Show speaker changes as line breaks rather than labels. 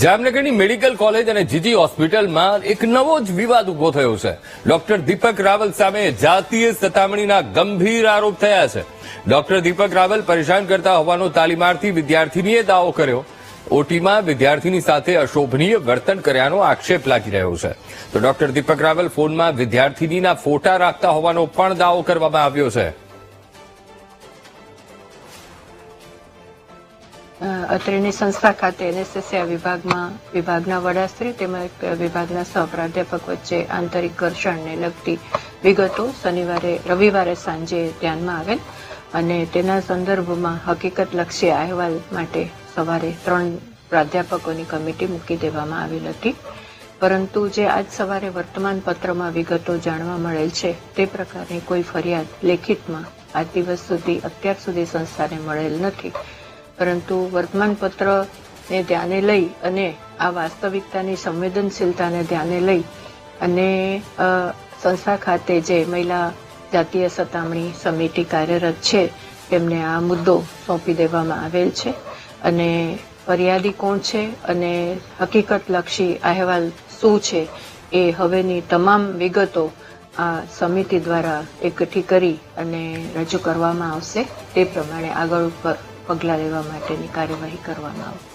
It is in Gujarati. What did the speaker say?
જામનગરની મેડિકલ કોલેજ અને જીજી હોસ્પિટલમાં એક નવો જ વિવાદ ઊભો થયો છે. ડોક્ટર દીપક રાવલ સામે જાતીય સતામણીના ગંભીર આરોપ થયા છે. ડોક્ટર દીપક રાવલ પરેશાન કરતા હોવાનો તાલીમાર્થી વિદ્યાર્થીનીએ દાવો કર્યો. ઓટીમાં વિદ્યાર્થીની સાથે અશોભનીય વર્તન કર્યાનો આક્ષેપ લાગી રહ્યો છે. તો ડોક્ટર દીપક રાવલ ફોનમાં વિદ્યાર્થીનીના ફોટા રાખતા હોવાનો પણ દાવો કરવામાં આવ્યો છે.
અત્રેની સંસ્થા ખાતે એનએસએસઆઈ વિભાગમાં, વિભાગના વડાશ્રી તેમજ વિભાગના સહપ્રાધ્યાપક વચ્ચે આંતરિક ઘર્ષણને લગતી વિગતો શનિવારે, રવિવારે સાંજે ધ્યાનમાં આવેલ અને તેના સંદર્ભમાં હકીકતલક્ષી અહેવાલ માટે સવારે ત્રણ પ્રાધ્યાપકોની કમિટી મૂકી દેવામાં આવેલ હતી. પરંતુ જે આજ સવારે વર્તમાન પત્રમાં વિગતો જાણવા મળેલ છે, તે પ્રકારની કોઈ ફરિયાદ લેખિતમાં આજ દિવસ સુધી, અત્યાર સુધી સંસ્થાને મળેલ નથી. પરંતુ વર્તમાનપત્રને ધ્યાને લઈ અને આ વાસ્તવિકતાની સંવેદનશીલતાને ધ્યાને લઈ અને સંસ્થા ખાતે જે મહિલા જાતીય સતામણી સમિતિ કાર્યરત છે, તેમને આ મુદ્દો સોંપી દેવામાં આવેલ છે. અને ફરિયાદી કોણ છે અને હકીકતલક્ષી અહેવાલ શું છે એ હવેની તમામ વિગતો આ સમિતિ દ્વારા એકઠી કરી અને રજૂ કરવામાં આવશે. તે પ્રમાણે આગળ ઉપર પગલાં લેવા માટેની કાર્યવાહી કરવામાં આવશે.